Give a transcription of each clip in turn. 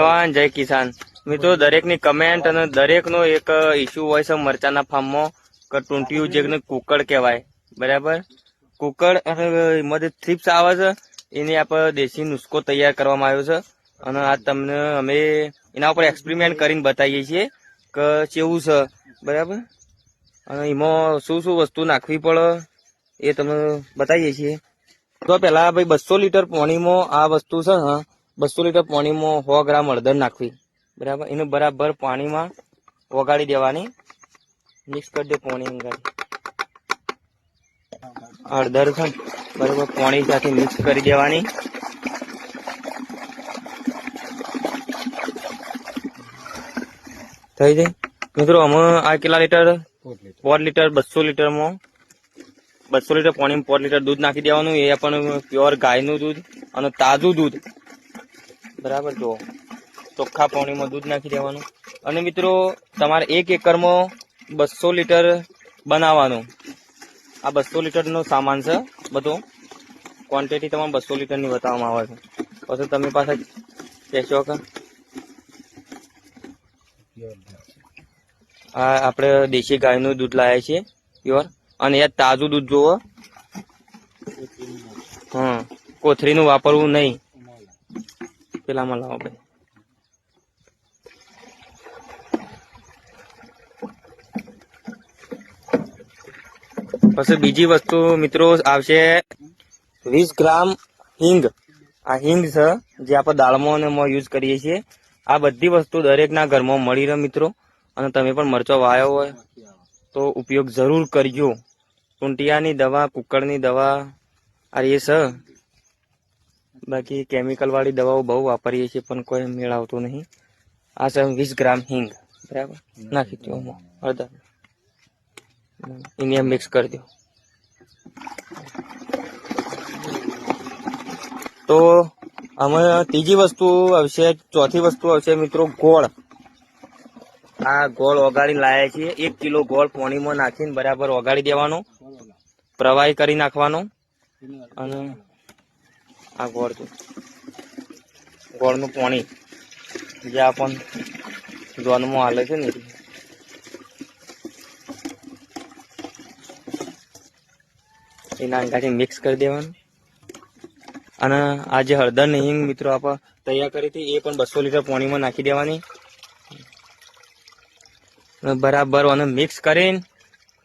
જવાન જય કિસાન. મિત્રો દરેકની કમેન્ટ અને દરેકનો એક ઇસ્યુ હોય છે મરચાના ફાર્મમાં કે ટૂંટિયું જેને કુકડ કહેવાય. બરાબર? કુકડ અને એમાં થ્રીપ્સ આવે છે એની આપણે દેશી નુસ્ખો તૈયાર કરવામાં આવ્યો છે. અને આ તમને અમે એના ઉપર એક્સપેરિમેન્ટ કરીને બતાવીએ છીએ કે કેવું છે. બરાબર? અને એમાં શું શું વસ્તુ નાખવી પડે એ તમને બતાવીએ છીએ. તો પેલા ભાઈ બસો લીટર પાણીમાં આ વસ્તુ છે હા બસો લીટર પાણીમાં સો ગ્રામ હળદર નાખવી. બરાબર? એને બરાબર પાણીમાં ઓગાળી દેવાની. મિક્સ કરી દે પાણી અંદર. હળદર છે બરાબર પાણી સાથે મિક્સ કરી દેવાની. થઈ જાય? મિત્રો, અમે આ કેટલા લીટર? પોર લીટર, બસો લીટરમાં. બસો લીટર પાણીમાં પોર લીટર દૂધ નાખી દેવાનું. એ પણ પ્યોર ગાયનું દૂધ અને તાજું દૂધ. બરાબર, જો. ચોખ્ખા પાણીમાં દૂધ નાખી દેવાનું. અને મિત્રો, તમારે એક એકરમાં બસો લીટર બનાવવાનું. આ બસો લીટરનો સામાન છે બધો. ક્વોન્ટિટી તમારે બસો લીટરની બતાવવામાં આવે છે. પછી તમે પાસે કહેશો કે? આ આપણે દેશી ગાયનું દૂધ લાવ્યા છીએ, પ્યોર. અને યાર તાજું દૂધ જુઓ હા કોથળીનું વાપરવું નહીં. પેલામાં લાવો ભાઈ પછી બીજી વસ્તુ, મિત્રો, આવશે વીસ ગ્રામ હિંગ. આ હિંગ છે, જે આપણે દાળમાં અને યુઝ કરીએ છીએ. આ બધી વસ્તુ દરેકના ઘરમાં મળી રહે, મિત્રો. અને તમે પણ મરચો વાયો હોય, તો ઉપયોગ જરૂર કરજો. ટુંટિયાની દવા કુકડની દવા, આ એ છે. બાકી કેમિકલ વાળી દવાઓ બહુ વાપરીએ છીએ પણ કોઈ મેળ આવતો નહીં. આ છે વીસ ગ્રામ હિંગ બરાબર? નાખી દો અડધા. એને મિક્સ કરી દો તો અમે ત્રીજી વસ્તુ આવશે ચોથી વસ્તુ આવશે મિત્રો ગોળ. આ ગોળ ઓગાળી લાયા છીએ. એક કિલો ગોળ પોણીમાં નાખીને બરાબર ઓગાળી દેવાનો. પ્રવાહી કરી નાખવાનો. અને આ ગોળ છે. ગોળનું પાણી જે આપણ જોનમાં હાલે છે ને. એના અંગાથી મિક્સ કરી દેવાનું. અને આ જે હળદર હિંગ મિત્રો આપણે તૈયાર કરી હતી, એ પણ બસો લીટર પાણીમાં નાખી દેવાની. બરાબર અને મિક્સ કરીને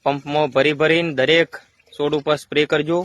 પંપમાં ભરી ભરીને દરેક છોડ ઉપર સ્પ્રે કરજો.